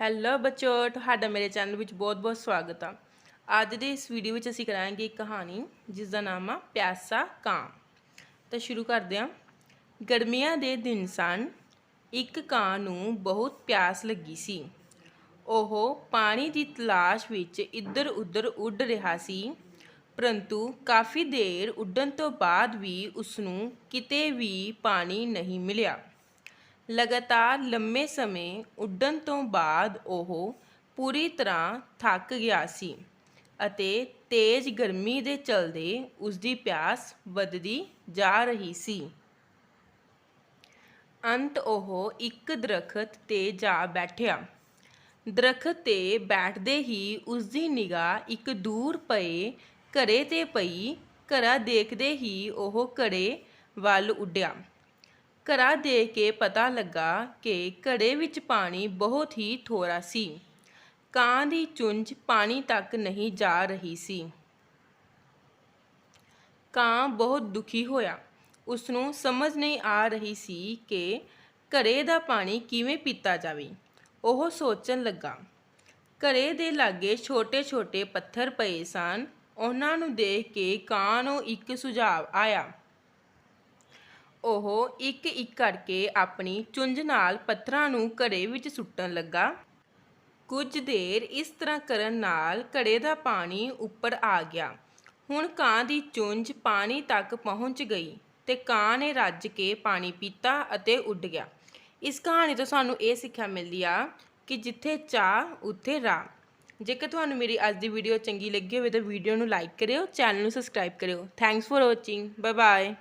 Hello ਬੱਚੋ, ਤੁਹਾਡਾ ਮੇਰੇ ਚੈਨਲ ਵਿੱਚ ਬਹੁਤ-ਬਹੁਤ ਸਵਾਗਤ ਆ। ਅੱਜ ਦੀ ਇਸ ਵੀਡੀਓ ਵਿੱਚ ਅਸੀਂ ਕਰਾਂਗੇ ਇੱਕ ਕਹਾਣੀ, ਜਿਸ ਦਾ ਨਾਮ ਆ ਪਿਆਸਾ ਕਾਂ। ਤਾਂ ਸ਼ੁਰੂ ਕਰਦੇ ਹਾਂ। ਗਰਮੀਆਂ ਦੇ ਦਿਨ ਸਨ। ਇੱਕ ਕਾਂ ਨੂੰ ਬਹੁਤ ਪਿਆਸ ਲੱਗੀ ਸੀ। ਉਹ ਪਾਣੀ ਦੀ ਤਲਾਸ਼ ਵਿੱਚ ਇੱਧਰ-ਉੱਧਰ ਉੱਡ ਰਿਹਾ ਸੀ। ਪਰੰਤੂ ਕਾਫੀ ਦੇਰ ਉੱਡਣ ਤੋਂ ਬਾਅਦ ਵੀ ਉਸ ਨੂੰ ਕਿਤੇ ਵੀ ਪਾਣੀ ਨਹੀਂ ਮਿਲਿਆ। ਲਗਾਤਾਰ ਲੰਮੇ ਸਮੇਂ ਉੱਡਣ ਤੋਂ ਬਾਅਦ ਉਹ ਪੂਰੀ ਤਰ੍ਹਾਂ ਥੱਕ ਗਿਆ ਸੀ ਅਤੇ ਤੇਜ਼ ਗਰਮੀ ਦੇ ਚਲਦੇ ਉਸ ਦੀ ਪਿਆਸ ਵੱਧਦੀ ਜਾ ਰਹੀ ਸੀ। ਅੰਤ ਉਹ ਇੱਕ ਦਰਖਤ ਤੇ ਜਾ ਬੈਠਿਆ। ਦਰਖਤ ਤੇ ਬੈਠਦੇ ਹੀ ਉਸ ਦੀ ਨਿਗਾਹ ਇੱਕ ਦੂਰ ਪਏ, ਘਰੇ ਤੇ ਪਈ ਘੜਾ ਦੇਖਦੇ ਹੀ ਉਹ ਘੜੇ ਵੱਲ ਉੱਡਿਆ। ਘੜਾ ਦੇ ਕੇ ਪਤਾ ਲੱਗਾ ਕਿ ਘੜੇ ਵਿੱਚ ਪਾਣੀ ਬਹੁਤ ਹੀ ਥੋੜਾ ਸੀ। ਕਾਂ ਦੀ ਚੁੰਝ ਪਾਣੀ ਤੱਕ ਨਹੀਂ ਜਾ ਰਹੀ ਸੀ। ਕਾਂ ਬਹੁਤ ਦੁਖੀ ਹੋਇਆ। ਉਸ ਨੂੰ ਸਮਝ ਨਹੀਂ ਆ ਰਹੀ ਸੀ ਕਿ ਘੜੇ ਦਾ ਪਾਣੀ ਕਿਵੇਂ ਪੀਤਾ ਜਾਵੇ। ਉਹ ਸੋਚਣ ਲੱਗਾ, ਘੜੇ ਦੇ ਲਾਗੇ ਛੋਟੇ-ਛੋਟੇ ਪੱਥਰ ਪਏ ਸਨ। ਉਹਨਾਂ ਨੂੰ ਦੇਖ ਕੇ ਕਾਂ ਨੂੰ ਇੱਕ ਸੁਝਾਅ ਆਇਆ। ਉਹ ਇੱਕ ਇੱਕ ਕਰਕੇ ਆਪਣੀ ਚੁੰਝ ਨਾਲ ਪੱਥਰਾਂ ਨੂੰ ਘੜੇ ਵਿੱਚ ਸੁੱਟਣ ਲੱਗਾ। ਕੁਝ ਦੇਰ ਇਸ ਤਰ੍ਹਾਂ ਕਰਨ ਨਾਲ ਘੜੇ ਦਾ ਪਾਣੀ ਉੱਪਰ ਆ ਗਿਆ। ਹੁਣ ਕਾਂ ਦੀ ਚੁੰਝ ਪਾਣੀ ਤੱਕ ਪਹੁੰਚ ਗਈ ਤੇ ਕਾਂ ਨੇ ਰੱਜ ਕੇ ਪਾਣੀ ਪੀਤਾ ਅਤੇ ਉੱਡ ਗਿਆ। ਇਸ ਕਹਾਣੀ ਤੋਂ ਸਾਨੂੰ ਇਹ ਸਿੱਖਿਆ ਮਿਲਦੀ ਆ ਕਿ ਜਿੱਥੇ ਚਾਹ, ਉੱਥੇ ਰਾਹ। ਜੇਕਰ ਤੁਹਾਨੂੰ ਮੇਰੀ ਅੱਜ ਦੀ ਵੀਡੀਓ ਚੰਗੀ ਲੱਗੀ ਹੋਵੇ ਤਾਂ ਵੀਡੀਓ ਨੂੰ ਲਾਈਕ ਕਰਿਓ ਚੈਨਲ ਨੂੰ ਸਬਸਕ੍ਰਾਈਬ ਕਰਿਓ। Thanks for watching bye bye